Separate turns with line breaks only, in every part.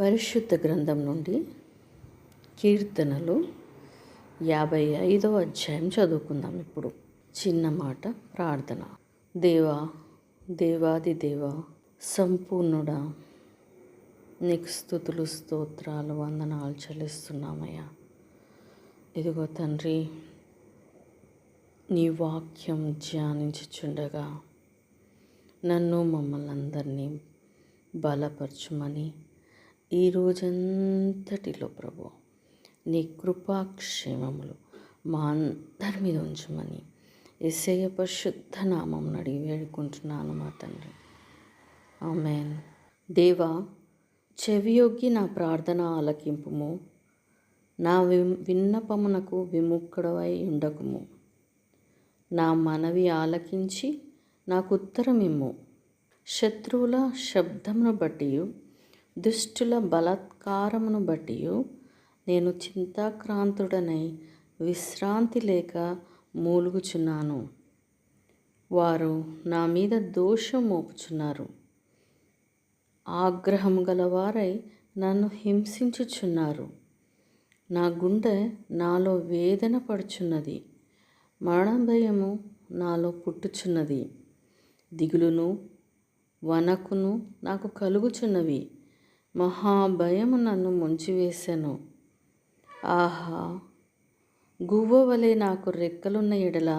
పరిశుద్ధ గ్రంథం నుండి కీర్తనలు యాభై ఐదవ అధ్యాయం చదువుకుందాం ఇప్పుడు. చిన్న మాట ప్రార్థన. దేవా దేవాది దేవ సంపూర్ణుడా నీకు స్థుతులు స్తోత్రాలు వందనాలు చెల్లిస్తున్నామయ్యా. ఇదిగో తండ్రి నీ వాక్యం ధ్యానించుచుండగా నన్ను మమ్మల్ని అందరినీ బలపరచుమని ఈ రోజంతటిలో ప్రభు నీ కృపాక్షేమములు మా అందరి మీద ఉంచమని ఎస్ఐ పరిశుద్ధ నామం అడిగి వేడుకుంటున్నాను మా తండ్రి. ఆమెన్. దేవా చెవియొగ్గి నా ప్రార్థన ఆలకింపుము. నా వి విన్నపమునకు విముక్కుడవై ఉండకుము. నా మనవి ఆలకించి నాకు ఉత్తరమిమ్ము. శత్రువుల శబ్దమును బట్టి దుష్టుల బలాత్కారమును బట్టి నేను చింతాక్రాంతుడనై విశ్రాంతి లేక మూలుగుచున్నాను. వారు నా మీద దోషం మోపుచున్నారు. ఆగ్రహం గలవారై నన్ను హింసించుచున్నారు. నా గుండె నాలో వేదన పడుచున్నది. మరణ భయము నాలో పుట్టుచున్నది. దిగులును వనకును నాకు కలుగుచున్నవి. మహాభయము నన్ను ముంచివేశాను ఆహా! గువ్వ వలె నాకు రెక్కలున్న ఎడల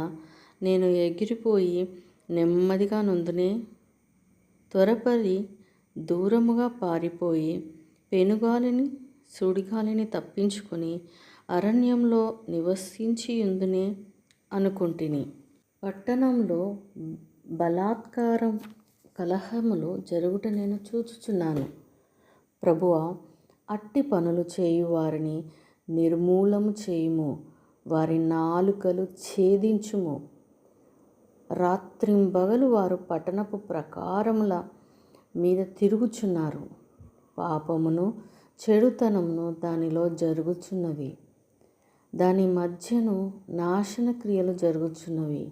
నేను ఎగిరిపోయి నెమ్మదిగా నొందునే. త్వరపరి దూరముగా పారిపోయి పెనుగాలిని సుడిగాలిని తప్పించుకొని అరణ్యంలో నివసించి ఉందునే అనుకుంటుని. పట్టణంలో బలాత్కారం కలహములు జరుగుట నేను చూచుచున్నాను. ప్రభువ అట్టి పనులు చేయు వారిని నిర్మూలము చేయుము. వారి నాలుకలు ఛేదించుము. రాత్రింబగలు వారు పట్టణపు ప్రకారముల మీద తిరుగుచున్నారు. పాపమును చెడుతనమును దానిలో జరుగుచున్నవి. దాని మధ్యను నాశన క్రియలు జరుగుచున్నవి.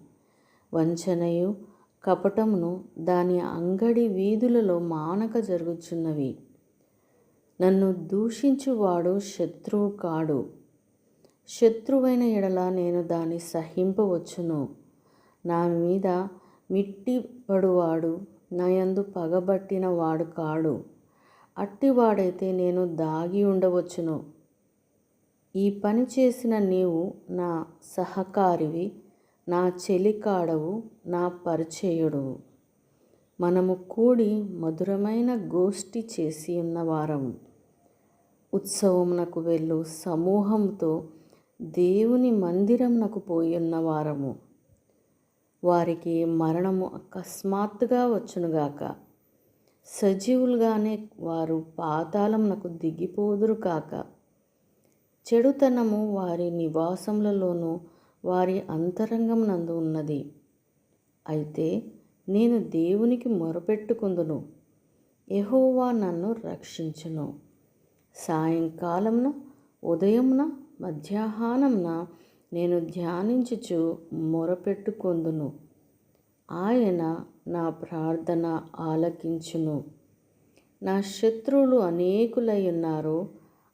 వంచనయు కపటమును దాని అంగడి వీధులలో మానక జరుగుచున్నవి. నన్ను దూషించువాడు శత్రువు కాడు. శత్రువైన ఎడల నేను దాన్ని సహింపవచ్చును. నా మీద మిట్టిపడువాడు నాయందు పగబట్టిన వాడు కాడు. అట్టివాడైతే నేను దాగి ఉండవచ్చును. ఈ పని చేసిన నీవు నా సహకారివి నా చెలికాడవు నా పరిచయుడువు. మనము కూడి మధురమైన గోష్ఠి చేసి ఉన్నవారము ఉత్సవమునకు వెళ్ళు. సమూహంతో దేవుని మందిరమునకు పోయి ఉన్నవారము వారికి మరణము అకస్మాత్తుగా వచ్చునుగాక. సజీవులుగానే వారు పాతాళమునకు దిగిపోదురు కాక చెడుతనము వారి నివాసములలోనూ వారి అంతరంగమునందు ఉన్నది. అయితే నేను దేవునికి మొరపెట్టుకుందును. ఎహోవా నన్ను రక్షించును. సాయంకాలంన ఉదయంన మధ్యాహ్నంన నేను ధ్యానించుచు మొరపెట్టుకొందును. ఆయన నా ప్రార్థన ఆలకించును. నా శత్రువులు అనేకులై ఉన్నారు.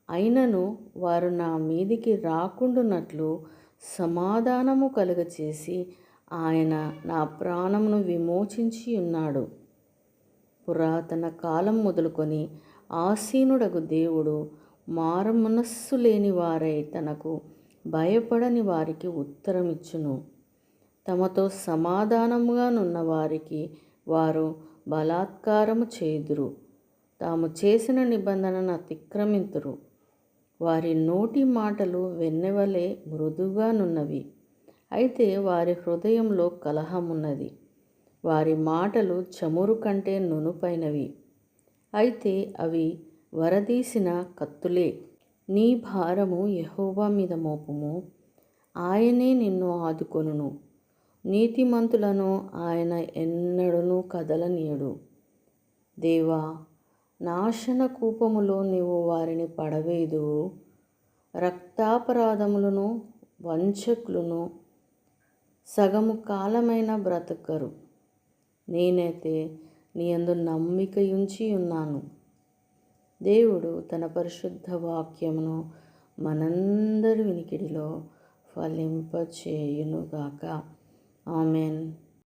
అయినను వారు నా మీదికి రాకుండునట్లు సమాధానము కలుగచేసి ఆయన నా ప్రాణమును విమోచించి ఉన్నాడు పురాతన కాలం మొదలుకొని ఆసీనుడగు దేవుడు మారమనస్సు లేని వారై తనకు భయపడని వారికి ఉత్తరమిచ్చును. తమతో సమాధానముగా నున్న వారికి వారు బలాత్కారము చేదురు. తాము చేసిన నిబంధనను అతిక్రమింతురు. వారి నోటి మాటలు వెన్నెవలే మృదుగానున్నవి అయితే వారి హృదయంలో కలహమున్నది. వారి మాటలు చమురు కంటే నునుపైనవి. అయితే అవి వరదీసిన కత్తులే. నీ భారము యహోవా మీద మోపము. ఆయనే నిన్ను ఆదుకొనును. నీతిమంతులను ఆయన ఎన్నడూను కదలనీయడు. దేవా నాశన కూపములో నీవు వారిని పడవేదు రక్తాపరాధములను వంచకులను సగము కాలమైన బ్రతకరు. నేనైతే నీ అందు నమ్మిక ఉంచి ఉన్నాను. దేవుడు తన పరిశుద్ధ వాక్యమును మనందరి వినికిడిలో ఫలింపచేయునుగాక. ఆమెన్.